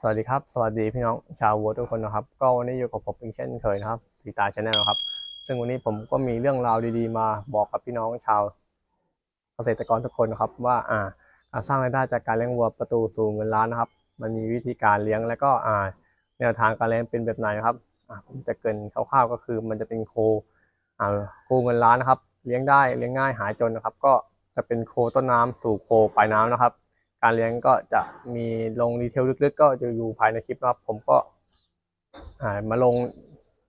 สวัสดีครับ สวัสดีพี่น้องชาววัวทุกคนนะครับ ก็วันนี้อยู่กับผมอีกเช่นเคยนะครับสีตาชาแนลครับ ซึ่งวันนี้ผมก็มีเรื่องราวดีๆ มาบอกกับพี่น้องชาวเกษตรกรทุกคนนะครับว่าอ่าสร้างรายได้จากการเลี้ยงวัวประตูสู่เงินล้านนะครับ มันมีวิธีการเลี้ยงแล้วก็อ่าแนวทางการเลี้ยงเป็นแบบไหนนะครับอ่าผมจะเกินคร่าวๆก็คือมันจะเป็นโคอ่าโคเงินล้านนะครับ เลี้ยงได้เลี้ยงง่ายหายจนนะครับ ก็จะเป็นโคต้นน้ำสู่โคปลายน้ำนะครับ การเลี้ยงก็จะมีลงดีเทลลึกๆ ก็จะอยู่ภายในคลิปนะครับ ผมก็มาลง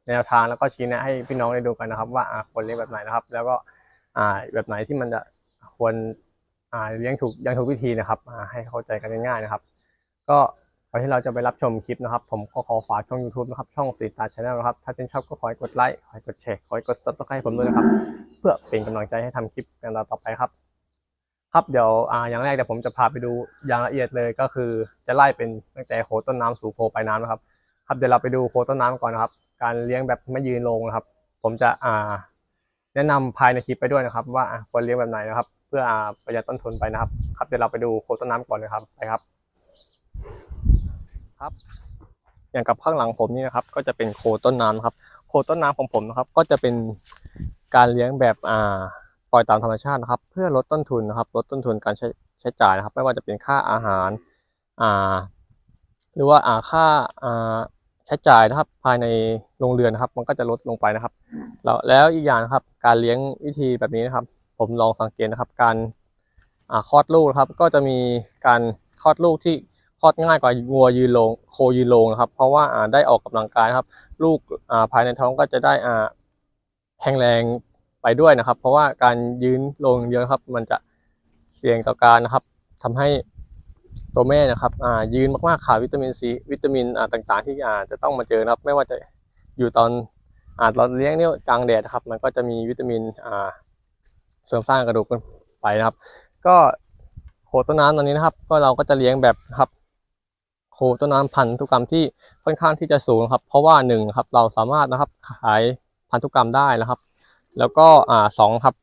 แนวทางแล้วก็ชี้แนะให้พี่น้องได้ดูกันนะครับ ว่าควรเลี้ยงแบบไหนนะครับ แล้วก็แบบไหนที่มันจะควรเลี้ยงถูกยังถูกวิธีนะครับให้เข้าใจกันง่ายๆนะครับ ก็ก่อนที่เราจะไปรับชมคลิปนะครับ ผมก็ขอฝากช่อง YouTube นะครับ ช่องสีตาชาแนลนะครับ ถ้าชื่นชอบก็ขอให้กดไลค์ขอให้กดแชร์ขอให้กด subscribe ให้ผมด้วยนะครับ เพื่อเป็นกำลังใจให้ทำคลิปกันต่อไปครับ ครับเดี๋ยวอ่าอย่างแรกเดี๋ยวผมจะพาไปดูอย่างละเอียดเลยก็คือจะไล่เป็นตั้งแต่โคต้นน้ำสู่โคปลายน้ำนะครับ ครับเดี๋ยวเราไปดูโคต้นน้ำก่อนนะครับ การเลี้ยงแบบไม่ยืนลงนะครับ ผมจะอ่า แนะนำภายในคลิปไปด้วยนะครับว่าอ่าควรเลี้ยงแบบไหนนะครับ เพื่ออ่าประหยัดต้นทุนไปนะครับ ครับเดี๋ยวเราไปดูโคต้นน้ำก่อนนะครับไปครับ ครับ อย่างกับข้างหลังผมนี่นะครับ ก็จะเป็นโคต้นน้ำครับ โคต้นน้ำของผมนะครับ ก็จะเป็นการเลี้ยงแบบอ่า ล่อยตามธรรมชาตินะครับ เพื่อลดต้นทุนนะครับลดต้นทุนการใช้ใช้จ่ายนะครับ ไม่ว่าจะเป็นค่าอาหารอ่าหรือว่าอ่าค่าอ่าใช้จ่ายนะครับภายในโรงเรือนนะครับ มันก็จะลดลงไปนะครับ แล้วแล้วอีกอย่างนะครับ การเลี้ยงวิธีแบบนี้นะครับ ผมลองสังเกตนะครับ การอ่าคลอดลูกครับ ก็จะมีการคลอดลูกที่คลอดง่ายกว่างัวยืนลงโคยืนลงนะครับ เพราะว่าอ่าได้ออกกำลังกายนะครับ ลูกอ่าภายในท้องก็จะได้อ่าแข็งแรง ไปด้วยนะครับ เพราะว่าการยืนลงเยอะครับ มันจะเสี่ยงต่อการนะครับทำให้ตัวแม่นะครับยืนมากๆขาดวิตามินซีวิตามินต่างๆ ที่อาจะต้องมาเจอนะครับ ไม่ว่าจะอยู่ตอนอ่าตอนเลี้ยงเนี่ยกลางแดดครับ มันก็จะมีวิตามินเสริมสร้างกระดูกไปนะครับ ก็โคต้นน้ำตอนนี้นะครับ ก็เราก็จะเลี้ยงแบบครับโคต้นน้ำพันธุกรรมที่ค่อนข้างที่จะสูงครับ เพราะว่าหนึ่งครับเราสามารถนะครับขายพันธุกรรมได้นะครับ แล้วก็อ่าสองครับ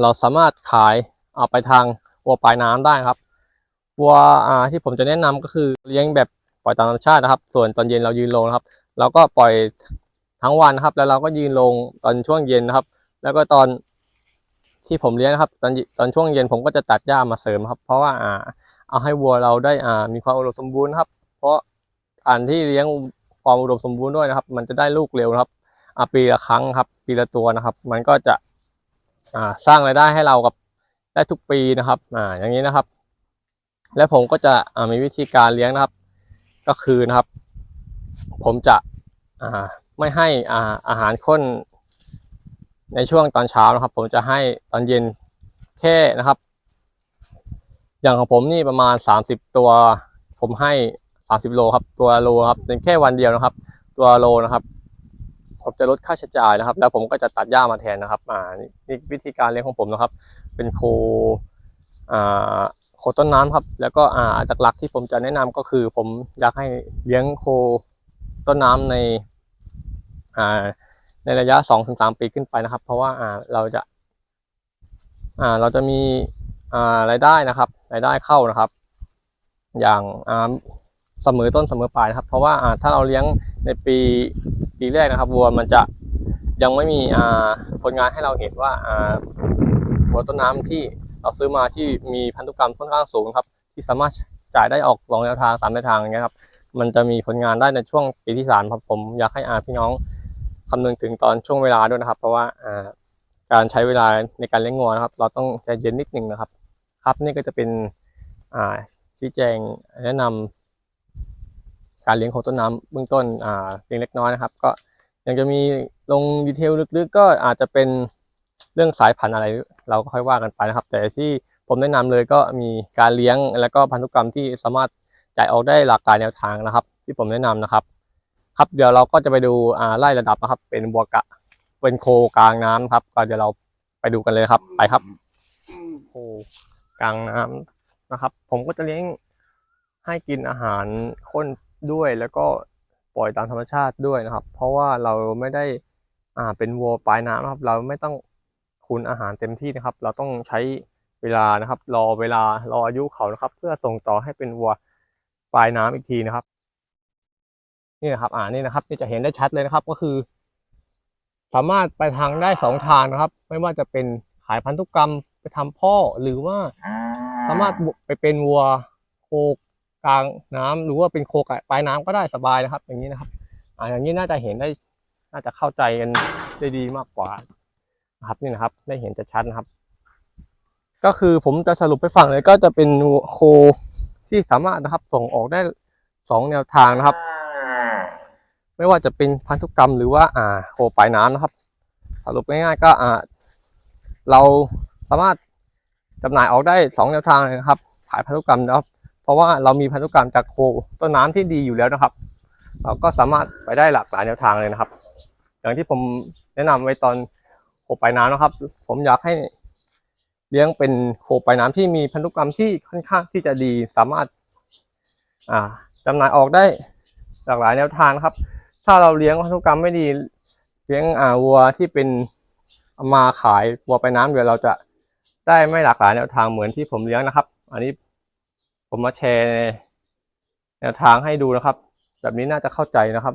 เราสามารถขายเอาไปทางวัวปลายน้ำได้ครับวัวอ่าที่ผมจะแนะนำก็คือเลี้ยงแบบปล่อยตามธรรมชาตินะครับ ส่วนตอนเย็นเรายืนลงครับ เราก็ปล่อยทั้งวันครับ แล้วเราก็ยืนลงตอนช่วงเย็นนะครับ แล้วก็ตอนที่ผมเลี้ยงครับ ตอนตอนช่วงเย็นผมก็จะตัดหญ้ามาเสริมครับ เพราะว่าอ่าเอาให้วัวเราได้อ่ามีความอุดมสมบูรณ์ครับ เพราะการที่เลี้ยงความอุดมสมบูรณ์ด้วยนะครับ มันจะได้ลูกเร็วครับ ปีละครั้งครับ ปีละตัวนะครับ มันก็จะสร้างรายได้ให้เรากับได้ทุกปีนะครับอ่าอย่างนี้นะครับ และผมก็จะมีวิธีการเลี้ยงนะครับ ก็คือนะครับ ผมจะไม่ให้อาอาหารข้นในช่วงตอนเช้านะครับ ผมจะให้ตอนเย็นแค่นะครับ อย่างของผมนี่ประมาณ 30 ตัว ผมให้ 30 โลครับ ตัวโลครับเป็นแค่วันเดียวนะครับ ตัวโลนะครับ ผมจะลดค่าใช้จ่ายนะครับ แล้วผมก็จะตัดหญ้ามาแทนนะครับอ่านี่วิธีการเลี้ยงของผมนะครับ เป็นโคอ่าโคต้นน้ำครับ แล้วก็อ่าจากหลักที่ผมจะแนะนำก็คือ ผมอยากให้เลี้ยงโคต้นน้ำในอ่าในระยะสองถึงสามปีขึ้นไปนะครับ เพราะว่าอ่าเราจะอ่าเราจะมีอ่ารายได้นะครับรายได้เข้านะครับ อย่างอ่า เสมอต้นเสมอปลายนะครับ เพราะว่าถ้าเราเลี้ยงในปีปีแรกนะครับวัวมันจะยังไม่มีผลงานให้เราเห็นว่าวัวต้นน้ำที่เราซื้อมาที่มีพันธุกรรมค่อนข้างสูงครับ ที่สามารถจ่ายได้ออกสองแนวทางสามแนวทางอย่างเงี้ยครับมันจะมีผลงานได้ในช่วงปีที่สามครับผมอยากให้อาพี่น้องคำนึงถึงตอนช่วงเวลาด้วยนะครับ เพราะว่าการใช้เวลาในการเลี้ยงงัวนะครับ เราต้องใจเย็นนิดนึงนะครับ ครับนี่ก็จะเป็นชี้แจงแนะนำ การเลี้ยงโคต้นน้ำเบื้องต้นอ่าเพียงเล็กน้อยนะครับ ก็ยังจะมีลงดีเทลลึกๆ ก็อาจจะเป็นเรื่องสายพันธุ์อะไรเราก็ค่อยว่ากันไปนะครับ แต่ที่ผมแนะนำเลยก็มีการเลี้ยงแล้วก็พันธุกรรมที่สามารถจ่ายออกได้หลากหลายแนวทางนะครับ ที่ผมแนะนำนะครับ ครับเดี๋ยวเราก็จะไปดูอ่าไล่ระดับนะครับ เป็นบัวกะเป็นโคกลางน้ำครับก็เดี๋ยวเราไปดูกันเลยครับ ไปครับโคกลางน้ำนะครับ ผมก็จะเลี้ยงให้กินอาหารข้น ด้วยแล้วก็ปล่อยตามธรรมชาติด้วยนะครับ เพราะว่าเราไม่ได้อ่าเป็นวัวปลายน้ำนะครับ เราไม่ต้องคุนอาหารเต็มที่นะครับ เราต้องใช้เวลานะครับ รอเวลารออายุเขานะครับ เพื่อส่งต่อให้เป็นวัวปลายน้ำอีกทีนะครับ นี่นะครับอ่านี่นะครับนี่จะเห็นได้ชัดเลยนะครับก็คือ สามารถไปทางได้สองทางนะครับ ไม่ว่าจะเป็นขายพันธุกรรมไปทำพ่อหรือว่าสามารถไปเป็นวัวโค กลางน้ำหรือว่าเป็นโคกปลายน้ำก็ได้สบายนะครับ อย่างนี้นะครับอ่าอย่างนี้น่าจะเห็นได้น่าจะเข้าใจกันได้ดีมากกว่านะครับนี่นะครับ ได้เห็นจะชัดนะครับ ก็คือผมจะสรุปไปฝั่งเลยก็จะเป็นโคที่สามารถนะครับ ส่งออกได้สองแนวทางนะครับ ไม่ว่าจะเป็นพันธุกรรมหรือว่าอ่าโคปลายน้ำนะครับ สรุปง่ายๆก็อ่าเราสามารถจำหน่ายออกได้สองแนวทางเลยนะครับขายพันธุกรรมนะครับ เพราะว่าเรามีพันธุกรรมจากโคต้นน้ำที่ดีอยู่แล้วนะครับ เราก็สามารถไปได้หลากหลายแนวทางเลยนะครับ อย่างที่ผมแนะนำไว้ตอนโคปลายน้ำนะครับ ผมอยากให้เลี้ยงเป็นโคปลายน้ำที่มีพันธุกรรมที่ค่อนข้างที่จะดีสามารถอ่าจำหน่ายออกได้หลากหลายแนวทางครับ ถ้าเราเลี้ยงพันธุกรรมไม่ดีเลี้ยงอ่าวัวที่เป็นมาขายวัวไปน้ำเดี๋ยวเราจะได้ไม่หลากหลายแนวทางเหมือนที่ผมเลี้ยงนะครับ อันนี้ ผมมาแชร์แนวทางให้ดูนะครับ แบบนี้น่าจะเข้าใจนะครับ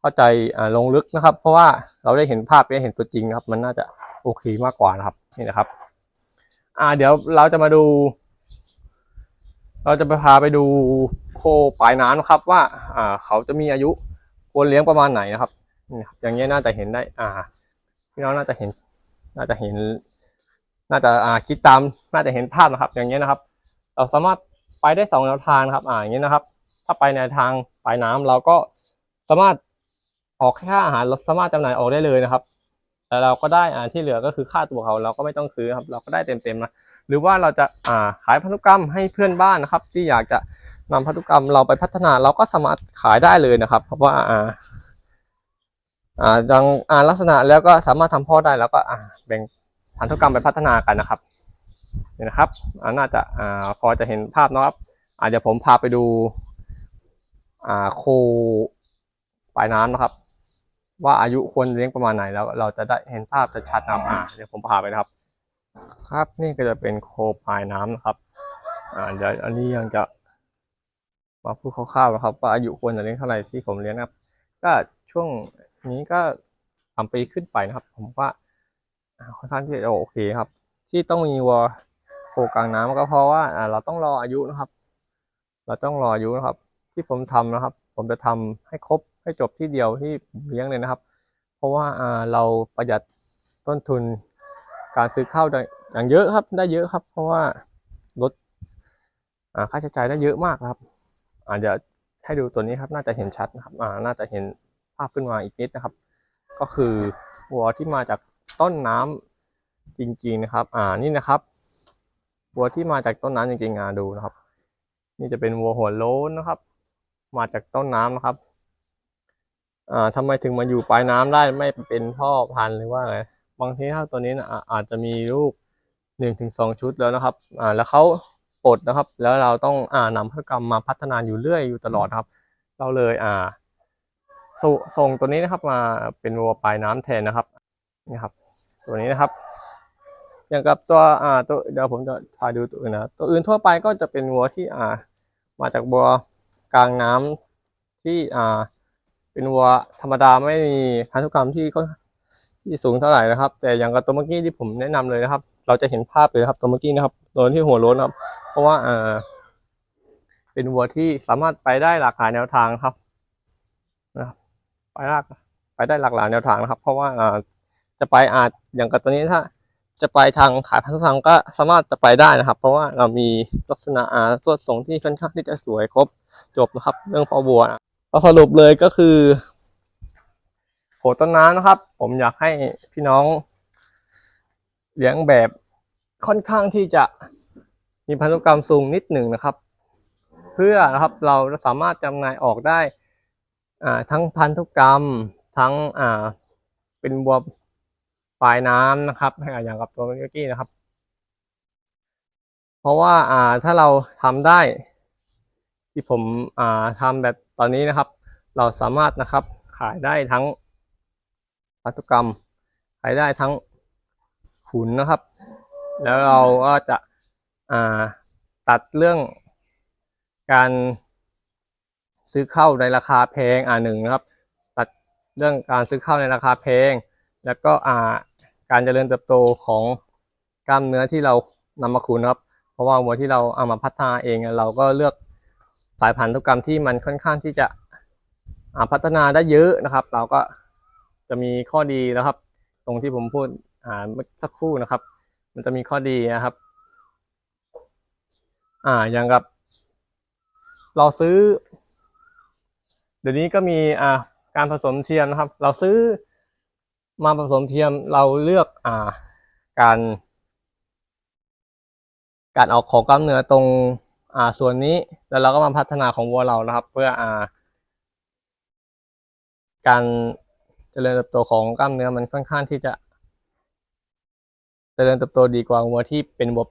เข้าใจอ่าลงลึกนะครับ เพราะว่าเราได้เห็นภาพได้เห็นตัวจริงครับ มันน่าจะโอเคมากกว่านะครับนี่นะครับ อ่า เดี๋ยวเราจะมาดู เราจะไปพาไปดูโคปลายน้ำนะครับ ว่า อ่า เขาจะมีอายุควรเลี้ยงประมาณไหนนะครับนี่ครับ อย่างเงี้ยน่าจะเห็นได้ อ่าพี่น้องน่าจะเห็น น่าจะเห็น น่าจะอ่าคิดตาม น่าจะเห็นภาพนะครับ อย่างเงี้ยนะครับ เราสามารถ ไปได้สองแนวทางครับอ่าอย่างเงี้นะครับ ถ้าไปในทางปลายน้ำเราก็สามารถออกค่าอาหารเราสามารถจำหน่ายออกได้เลยนะครับ แต่เราก็ได้อ่าที่เหลือก็คือค่าตัวเขาเราก็ไม่ต้องซื้อครับ เราก็ได้เต็มๆนะหรือว่าเราจะอ่าขายพันธุกรรมให้เพื่อนบ้านนะครับ ที่อยากจะนำพันธุกรรมเราไปพัฒนาเราก็สามารถขายได้เลยนะครับ เพราะว่าอ่าอ่าดังอ่าลักษณะแล้วก็สามารถทำพ่อได้แล้วก็อ่าแบ่งพันธุกรรมไปพัฒนากันนะครับ นี่นะครับน่าจะอ่าพอจะเห็นภาพนะครับอาเดี๋ยวผมพาไปดูอ่าโคปลายน้ำนะครับ ว่าอายุควรเลี้ยงประมาณไหนแล้ว เราจะได้เห็นภาพจะชัดนะครับอ่าเดี๋ยวผมพาไปนะครับ ครับนี่ก็จะเป็นโคปลายน้ำนะครับอ่าเดี๋ยวอันนี้ยังจะมาพูดคร่าวๆนะครับว่าอายุควรจะเลี้ยงเท่าไหร่ที่ผมเลี้ยงนะครับ ก็ช่วงนี้ก็สามปีขึ้นไปนะครับ ผมว่าค่อนข้างที่จะโอเคครับ ที่ต้องมีวัวโคกลางน้ำก็เพราะว่าเราต้องรออายุนะครับ เราต้องรออายุนะครับ ที่ผมทำนะครับ ผมจะทำให้ครบให้จบที่เดียวที่เลี้ยงเลยนะครับ เพราะว่าเราประหยัดต้นทุนการซื้อข้าวได้อย่างเยอะครับ ได้เยอะครับ เพราะว่าลดค่าใช้จ่ายได้เยอะมากครับ อาเดี๋ยวให้ดูตัวนี้ครับ น่าจะเห็นชัดนะครับน่าจะเห็นภาพขึ้นมาอีกนิดนะครับ ก็คือวัวที่มาจากต้นน้ำ จริง ๆ นะครับ อ่านี่นะครับวัวที่มาจากต้นน้ำจริงๆอ่าดูนะครับ นี่จะเป็นวัวหัวโล้นนะครับ มาจากต้นน้ำนะครับ อ่าทำไมถึงมาอยู่ปลายน้ำได้ไม่เป็นพ่อพันธุ์หรือว่าไงบางทีถ้าตัวนี้นะอ่าอาจจะมีลูกหนึ่งถึงสองชุดแล้วนะครับ อ่า แล้วเขาปลดนะครับ แล้วเราต้องอ่านำพฤติกรรมมาพัฒนาอยู่เรื่อยอยู่ตลอดครับ เราเลยอ่าสส่งตัวนี้นะครับมาเป็นวัวปลายน้ำแทนนะครับนี่ครับ ตัวนี้นะครับ อย่างกับตัวอ่าตัวเดี๋ยวผมจะพายดูตัวอื่นนะตัวอื่นทั่วไปก็จะเป็นวัวที่อ่า มาจากบัวกลางน้ำที่อ่า เป็นวัวธรรมดาไม่มีพันธุกรรมที่ก็ที่สูงเท่าไหร่นะครับ แต่อย่างกับตัวเมื่อกี้ที่ผมแนะนำเลยนะครับ เราจะเห็นภาพเลยครับตัวเมื่อกี้นะครับตัวที่หัวโล้นครับ เพราะว่าอ่าเป็นวัวที่สามารถไปได้หลากหลายแนวทางครับนะครับไปลากไปได้หลากหลายแนวทางนะครับ เพราะว่าอ่าจะไปอาจอย่างกับตัวนี้ถ้า จะไปทางขายพันธุกรรมก็สามารถจะไปได้นะครับ เพราะว่าเรามีลักษณะอาสวนทรงที่ค่อนข้างที่จะสวยครบจบนะครับ เรื่องพอบัวนะสรุปเลยก็คือโหต้นน้ำนะครับ ผมอยากให้พี่น้องเลี้ยงแบบค่อนข้างที่จะมีพันธุกรรมสูงนิดหนึ่งนะครับ เพื่อนะครับเราสามารถจำหน่ายออกได้อ่าทั้งพันธุกรรมทั้งอ่าเป็นบัว ปลายน้ำนะครับอย่างกับตัวเมื่อกี้นะครับ เพราะว่าอ่าถ้าเราทำได้ ที่ผมอ่าทำแบบตอนนี้นะครับ เราสามารถนะครับขายได้ทั้งพันธุกรรม ขายได้ทั้งขุนนะครับ แล้วเราก็จะอ่าตัดเรื่องการซื้อเข้าในราคาแพงอ่าหนึ่งนะครับ ตัดเรื่องการซื้อเข้าในราคาแพง แล้วก็อ่าการเจริญเติบโตของกล้ามเนื้อที่เรานำมาคูณนครับ เพราะว่าวัวที่เราเอามาพัฒนาเองเราก็เลือกสายพันธุกรรมที่มันค่อนข้างที่จะพัฒนาได้เยอะนะครับ เราก็จะมีข้อดีนะครับ ตรงที่ผมพูดอ่าเมื่อสักครู่นะครับ มันจะมีข้อดีนะครับ อ่าอย่างกับ เราซื้อ เดี๋ยวนี้ก็มีอ่าการผสมเทียมนะครับ เราซื้อ มาผสมเทียมเราเลือกอ่าการ การออกของกล้ามเนื้อตรงอ่าส่วนนี้แล้วเราก็มาพัฒนาของวัวเรานะครับ เพื่ออ่า การเจริญเติบโตของกล้ามเนื้อมันค่อนข้างที่จะ เจริญเติบโตดีกว่าวัวที่เป็นวัว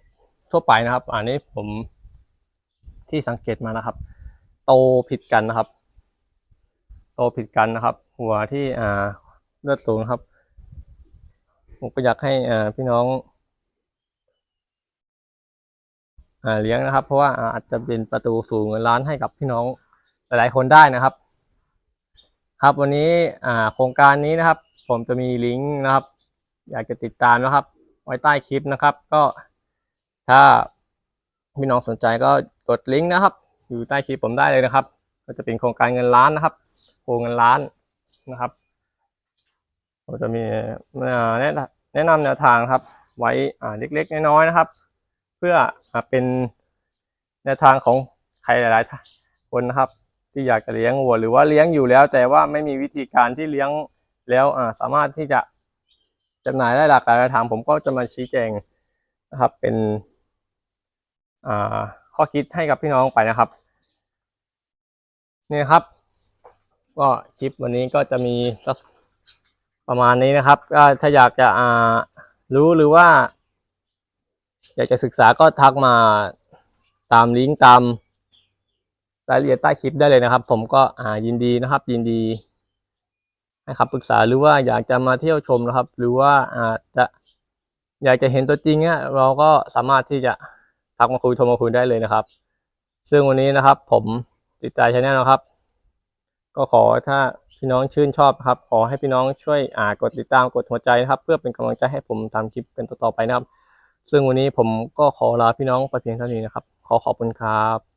ทั่วไปนะครับ อันนี้ผมที่สังเกตมานะครับ โตผิดกันนะครับ โตผิดกันนะครับ หัวที่อ่าเลือดสูงครับ ผมก็อยากให้อ่าพี่น้องอ่าเลี้ยงนะครับ เพราะว่าอาอาจจะเป็นประตูสู่เงินล้านให้กับพี่น้องหลายๆคนได้นะครับ ครับวันนี้อ่าโครงการนี้นะครับ ผมจะมีลิงก์นะครับ อยากจะติดตามนะครับ ไว้ใต้คลิปนะครับ ก็ถ้าพี่น้องสนใจก็กดลิงก์นะครับ อยู่ใต้คลิปผมได้เลยนะครับ ก็จะเป็นโครงการเงินล้านนะครับ โครงเงินล้านนะครับ ผมจะมีแนะนำแนะนำแนวทางครับ ไว้อ่าเล็กๆน้อยๆนะครับ เพื่ออเป็นแนวทางของใครหลายๆคนนะครับ ที่อยากจะเลี้ยงวัวหรือว่าเลี้ยงอยู่แล้ว แต่ว่าไม่มีวิธีการที่เลี้ยงแล้วอ่าสามารถที่จะจำหน่ายได้หลากหลายทางผมก็จะมาชี้แจงนะครับ เป็นอ่าข้อคิดให้กับพี่น้องไปนะครับนี่ครับ ก็คลิปวันนี้ก็จะมีสัก ประมาณนี้นะครับก็ถ้าอยากจะอ่ารู้หรือว่า อยากจะศึกษาก็ทักมาตามลิงก์ตามรายละเอียดใต้คลิปได้เลยนะครับ ผมก็อ่ายินดีนะครับ ยินดีให้คำปรึกษาหรือว่าอยากจะมาเที่ยวชมนะครับ หรือว่าอาจจะอยากจะเห็นตัวจริงเนี่ยเราก็สามารถที่จะทักมาคุยโทรมาคุยได้เลยนะครับ ซึ่งวันนี้นะครับ ผมติดใจชแนลนะครับ ก็ขอถ้า พี่น้องชื่นชอบครับ ขอให้พี่น้องช่วยอ่ากดติดตามกดหัวใจนะครับ เพื่อเป็นกำลังใจให้ผมทำคลิปเป็นต่อๆไปนะครับ ซึ่งวันนี้ผมก็ขอลาพี่น้องไปเพียงเท่านี้นะครับ ขอขอบคุณครับ